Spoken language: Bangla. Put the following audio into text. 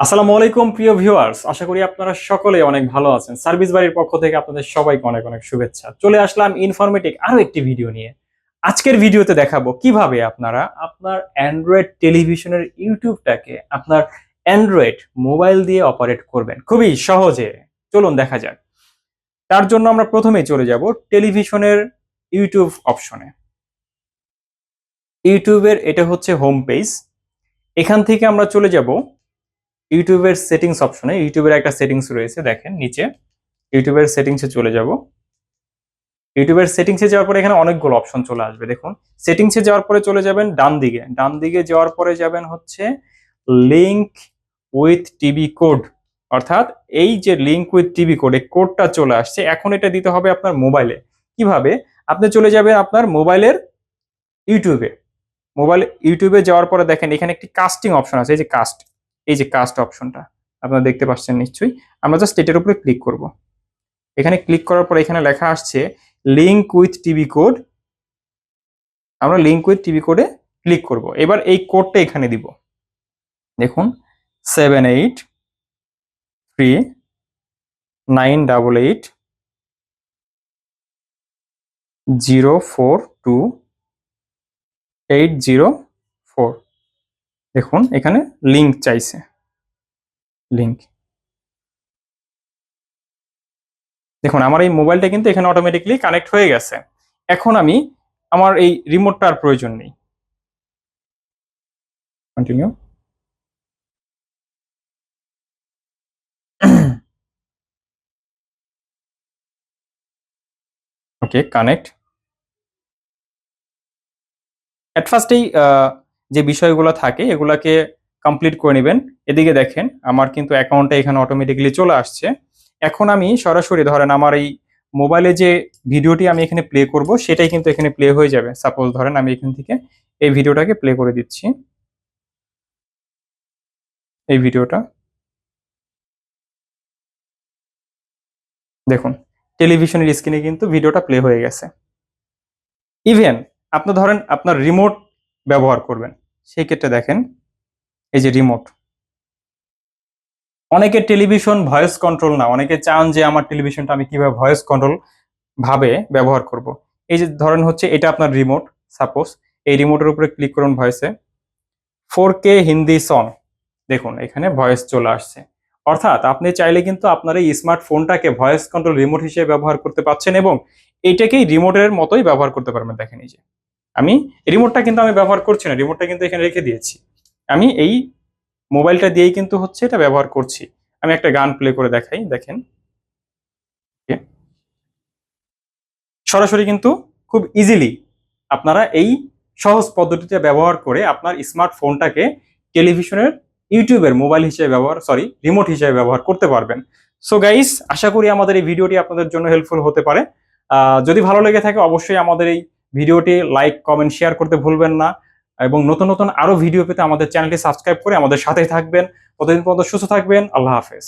আসসালামু আলাইকুম, প্রিয় ভিউয়ার্স। আশা করি আপনারা সকলে অনেক ভালো আছেন। সার্ভিস বাড়ির পক্ষ থেকে আপনাদের সবাইকে অনেক অনেক শুভেচ্ছা। চলে আসলাম ইনফরমেটিক আরও একটি ভিডিও নিয়ে। আজকের ভিডিওতে দেখাবো কীভাবে আপনারা আপনার অ্যান্ড্রয়েড টেলিভিশনের ইউটিউবটাকে আপনার অ্যান্ড্রয়েড মোবাইল দিয়ে অপারেট করবেন। খুবই সহজে। চলুন দেখা যাক। তার জন্য আমরা প্রথমেই চলে যাব টেলিভিশনের ইউটিউব অপশনে। ইউটিউবের এটা হচ্ছে হোম পেজ। এখান থেকে আমরা চলে যাব ইউটিউবের সেটিংস অপশনে ইউটিউবের একটা সেটিংস রয়েছে, দেখেন নিচে। ইউটিউবের সেটিংসে চলে যাব। ইউটিউবের সেটিংসে যাওয়ার পরে এখানে অনেকগুলো অপশন চলে আসবে, দেখুন। সেটিংসে যাওয়ার পরে চলে যাবেন ডান দিকে। ডান দিকে যাওয়ার পরে যাবেন হচ্ছে লিংক উইথ টিভি কোড অর্থাৎ এই যে লিঙ্ক উইথ টিভি কোড এই কোডটা চলে আসছে, এখন এটা দিতে হবে আপনার মোবাইলে কীভাবে? আপনি চলে যাবেন আপনার মোবাইলের ইউটিউবে। মোবাইল ইউটিউবে যাওয়ার পরে দেখেন, এখানে একটি কাস্টিং অপশন আছে, এই যে কাস্ট এই যে কাস্ট অপশনটা আপনারা দেখতে পাচ্ছেন নিশ্চয়ই। আমরা জাস্ট এটার উপরে ক্লিক করব। এখানে ক্লিক করার পর এখানে লেখা আসছে লিংক উইথ টিভি কোড আমরা লিংক উইথ টিভি কোডে ক্লিক করব। এবার এই কোডটা এখানে দিব। দেখুন seven eight three nine double eight zero four two eight zero four দেখুন, এখানে লিংক চাইছে। লিংক দেখুন, আমার এই মোবাইলটা কিন্তু এখানে অটোমেটিকলি কানেক্ট হয়ে গেছে। এখন আমি আমার এই রিমোটটার প্রয়োজন নেই। কন্টিনিউ ওকে কানেক্ট অ্যাট ফার্স্টেই যে বিষয়গুলো থাকে, এগুলাকে কমপ্লিট করে নেবেন। এদিকে দেখেন, আমার কিন্তু অ্যাকাউন্টটা এখানে অটোমেটিক্যালি চলে আসছে। এখন আমি সরাসরি ধরেন আমার এই মোবাইলে যে ভিডিওটি আমি এখানে প্লে করব, সেটাই কিন্তু এখানে প্লে হয়ে যাবে। সাপোজ ধরেন আমি এখান থেকে এই ভিডিওটাকে প্লে করে দিচ্ছি। এই ভিডিওটা দেখুন টেলিভিশনের স্ক্রিনে কিন্তু ভিডিওটা প্লে হয়ে গেছে। ইভেন আপনি ধরেন আপনার রিমোট ব্যবহার করবেন। সেই ক্ষেত্রে দেখেন, এই যে রিমোট অনেকের টেলিভিশন ভয়েস কন্ট্রোল না, অনেকে চান যে আমার টেলিভিশনটা আমি কীভাবে ভয়েস কন্ট্রোল ভাবে ব্যবহার করব। এই যে ধরেন হচ্ছে, এটা আপনার রিমোট সাপোজ এই রিমোটের উপরে ক্লিক করুন ভয়েসে ফোর কে হিন্দি সং দেখুন, এখানে ভয়েস চলে আসছে। অর্থাৎ আপনি চাইলে কিন্তু আপনার এই স্মার্টফোনটাকে ভয়েস কন্ট্রোল রিমোট হিসেবে ব্যবহার করতে পারছেন এবং এইটাকেই রিমোটের মতোই ব্যবহার করতে পারবেন। দেখেন এই যে। আমি রিমোটটা কিন্তু আমি ব্যবহার করছি না রিমোটটা কিন্তু এখানে রেখে দিয়েছি। আমি এই মোবাইলটা দিয়েই কিন্তু হচ্ছে এটা ব্যবহার করছি। আমি একটা গান প্লে করে দেখাই, দেখেন। সরাসরি কিন্তু খুব ইজিলি আপনারা এই সহজ পদ্ধতিতে ব্যবহার করে আপনার স্মার্টফোনটাকে টেলিভিশনের ইউটিউবের মোবাইল হিসেবে ব্যবহার সরি রিমোট হিসেবে ব্যবহার করতে পারবেন। সো গাইস আশা করি আমাদের এই ভিডিওটি আপনাদের জন্য হেল্পফুল হতে পারে। যদি ভালো লেগে থাকে, অবশ্যই আমাদের এই ভিডিওটি লাইক, কমেন্ট, শেয়ার করতে ভুলবেন না এবং নতুন নতুন আরও ভিডিও পেতে আমাদের চ্যানেলটি সাবস্ক্রাইব করে আমাদের সাথেই থাকবেন। ততদিন পর্যন্ত সুস্থ থাকবেন। আল্লাহ হাফেজ।